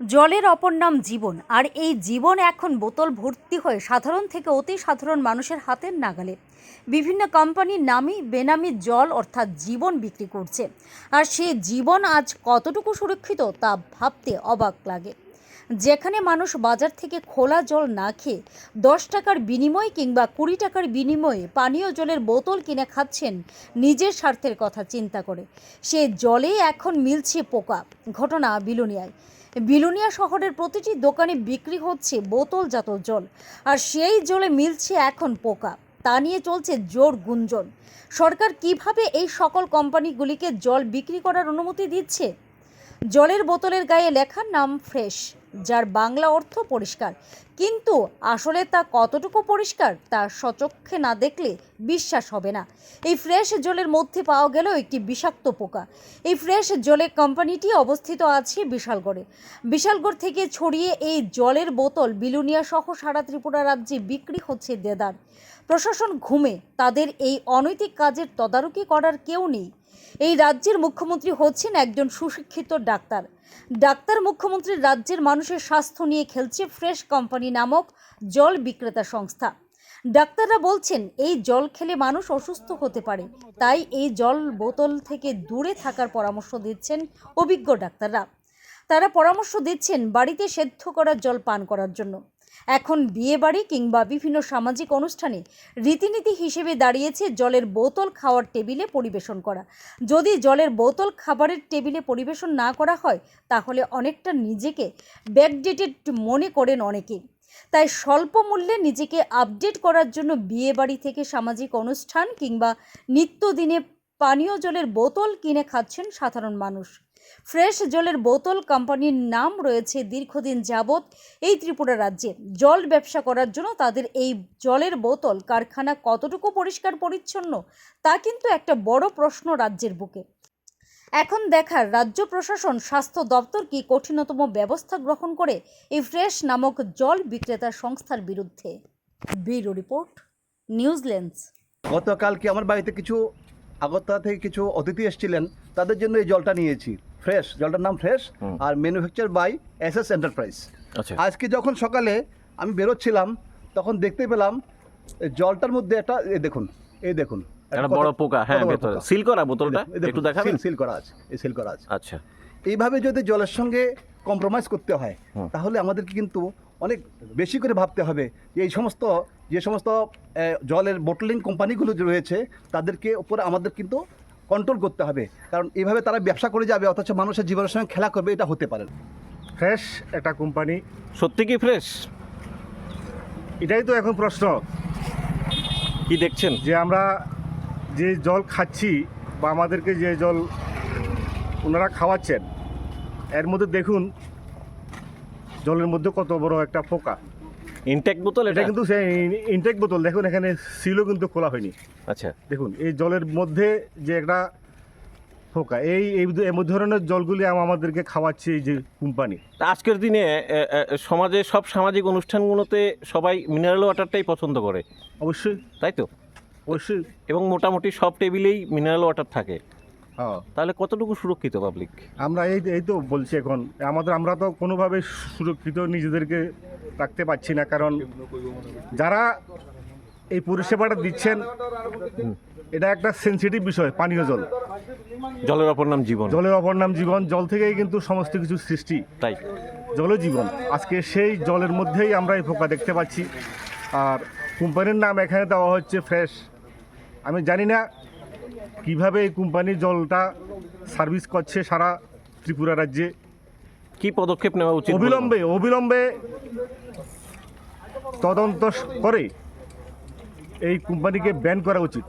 জলের অপর নাম জীবন। আর এই জীবন এখন বোতল ভর্তি হয়ে সাধারণ থেকে অতি সাধারণ মানুষের হাতের নাগালে। বিভিন্ন কোম্পানির নামি বেনামি জল অর্থাৎ জীবন বিক্রি করছে। আর সে জীবন আজ কতটুকু সুরক্ষিত তা ভাবতে অবাক লাগে। যেখানে মানুষ বাজার থেকে খোলা জল না খেয়ে দশ টাকার বিনিময়ে কিংবা কুড়ি টাকার বিনিময়ে পানীয় জলের বোতল কিনে খাচ্ছেন নিজের স্বার্থের কথা চিন্তা করে। সে জলে এখন মিলছে পোকা। ঘটনা বিলুনিয়ায়। বিলুনিয়া শহরের প্রতিটি দোকানে বিক্রি হচ্ছে বোতলজাত জল, আর সেই জলে মিলছে এখন পোকা। তা নিয়ে চলছে জোর গুঞ্জন। সরকার কীভাবে এই সকল কোম্পানিগুলিকে জল বিক্রি করার অনুমতি দিচ্ছে? জলের বোতলের গায়ে লেখা নাম ফ্রেশ। যার বাংলা অর্থ পরিষ্কার। কিন্তু আসলে তা কতটুকু পরিষ্কার তা সচক্ষে না দেখলে বিশ্বাস হবে না। এই ফ্রেশ জলের মধ্যে পাওয়া গেল একটি বিষাক্ত পোকা। এই ফ্রেশ জলের কোম্পানিটি অবস্থিত আছে বিশালগড়ে। বিশালগড় থেকে ছড়িয়ে এই জলের বোতল বিলুনিয়া সহ সারা ত্রিপুরা রাজ্যে বিক্রি হচ্ছে দেদার। প্রশাসন ঘুমে। তাদের এই অনৈতিক কাজের তদারকি করার কেউ নেই। এই রাজ্যের মুখ্যমন্ত্রী হচ্ছেন একজন সুশিক্ষিত ডাক্তার। ডাক্তার মুখ্যমন্ত্রীর রাজ্যের মানুষের স্বাস্থ্য নিয়ে খেলছে ফ্রেশ কোম্পানি নামক জল বিক্রেতা সংস্থা। ডাক্তাররা বলছেন, এই জল খেলে মানুষ অসুস্থ হতে পারে। তাই এই জল বোতল থেকে দূরে থাকার পরামর্শ দিচ্ছেন অভিজ্ঞ ডাক্তাররা। তারা পরামর্শ দিচ্ছেন বাড়িতে সেদ্ধ করা জল পান করার জন্য। এখন বিয়ে বাড়ি কিংবা বিভিন্ন সামাজিক অনুষ্ঠানে রীতিনীতি হিসেবে দাঁড়িয়েছে জলের বোতল খাওয়ার টেবিলে পরিবেশন করা। যদি জলের বোতল খাবারের টেবিলে পরিবেশন না করা হয়, তাহলে অনেকটা নিজেকে ব্যাকডেটেড মনে করেন অনেকেই তাই স্বল্প মূল্যে নিজেকে আপডেট করার জন্য বিয়ে বাড়ি থেকে সামাজিক অনুষ্ঠান কিংবা নিত্যদিনে পানীয় জলের বোতল কিনে খাচ্ছেন সাধারণ মানুষ। ফ্রেশ জলের বোতল কোম্পানির নাম রয়েছে দীর্ঘদিন যাবৎ এই ত্রিপুরা রাজ্যে। জল ব্যবসা করার জন্য তাদের এই জলের বোতল কারখানা কতটুকু পরিষ্কার পরিচ্ছন্ন তা কিন্তু একটা বড় প্রশ্ন রাজ্যের বুকে। এখন দেখার রাজ্য প্রশাসন, স্বাস্থ্য দপ্তর কি কঠিনতম ব্যবস্থা গ্রহণ করে এই ফ্রেশ নামক জল বিক্রেতা সংস্থার বিরুদ্ধে? Bureau report, news lens. গতকালকে আমার বাড়িতে কিছু আগরতলা থেকে কিছু অতিথি এসেছিলেন, তাদের জন্য এই জলটা নিয়েছি। ফ্রেশ জলটার নাম fresh R manufacture by S S enterprise আচ্ছা। আজকে যখন সকালে আমি বেরোচ্ছিলাম তখন দেখতে পেলাম জলটার মধ্যে একটা এই দেখুন এই দেখুন। একটা বড় পোকা হ্যাঁ ভেতরে। সিল করা বোতলটা? একটু দেখাবেন? সিল- করা আছে এই সিল করা আছে। আচ্ছা। এইভাবে যদি জলের সঙ্গে কম্প্রোমাইজ করতে হয় তাহলে আমাদেরকে কিন্তু অনেক বেশি করে ভাবতে হবে যে এই সমস্ত যে সমস্ত জলের বোটলিং কোম্পানিগুলো রয়েছে তাদেরকে উপরে আমাদের কিন্তু কন্ট্রোল করতে হবে। কারণ এভাবে তারা ব্যবসা করে যাবে অথচ মানুষের জীবনের সঙ্গে খেলা করবে এটা হতে পারে ফ্রেশ একটা কোম্পানি সত্যি কি ফ্রেশ এটাই তো এখন প্রশ্ন। কি দেখছেন? যে আমরা যে জল খাচ্ছি বা আমাদেরকে যে জল ওনারা খাওয়াচ্ছেন এর মধ্যে দেখুন জলের মধ্যে কত বড় একটা পোকা। ইনটেক বোতল এটা কিন্তু সেই ইনটেক বোতল দেখুন এখানে সিলও কিন্তু খোলা হয়নি। আচ্ছা। দেখুন এই জলের মধ্যে যে একটা পোকা এই এই ধরনের জলগুলি আমাদেরকে খাওয়াচ্ছে এই যে কোম্পানি। তা আজকের দিনে সমাজে সব সামাজিক অনুষ্ঠানগুলোতে সবাই মিনারেল ওয়াটারটাই পছন্দ করে। অবশ্যই। তাই তো? অবশ্যই। এবং মোটামুটি সব টেবিলেই মিনারেল ওয়াটার থাকে। হ্যাঁ। তাহলে কতটুকু সুরক্ষিত পাবলিক আমরা এই এই তো বলছি এখন আমাদের আমরা তো কোনোভাবে সুরক্ষিত নিজেদেরকে রাখতে পারছি না কারণ যারা এই পরিষেবাটা দিচ্ছেন এটা একটা সেন্সিটিভ বিষয় পানীয় জল। জলের অপর নাম জীবন। জলের অপর নাম জীবন জল থেকেই কিন্তু সমস্ত কিছু সৃষ্টি। তাই। জলও জীবন। আজকে সেই জলের মধ্যেই আমরা এই পোকা দেখতে পাচ্ছি। আর কোম্পানির নাম এখানে দেওয়া হচ্ছে ফ্রেশ। আমি জানি না কীভাবে এই কোম্পানি জলটা সার্ভিস করছে সারা ত্রিপুরা রাজ্যে। কি পদক্ষেপ নেওয়া উচিত বলে? অবিলম্বে অবিলম্বে তদন্ত করে এই কোম্পানিকে ব্যান করা উচিত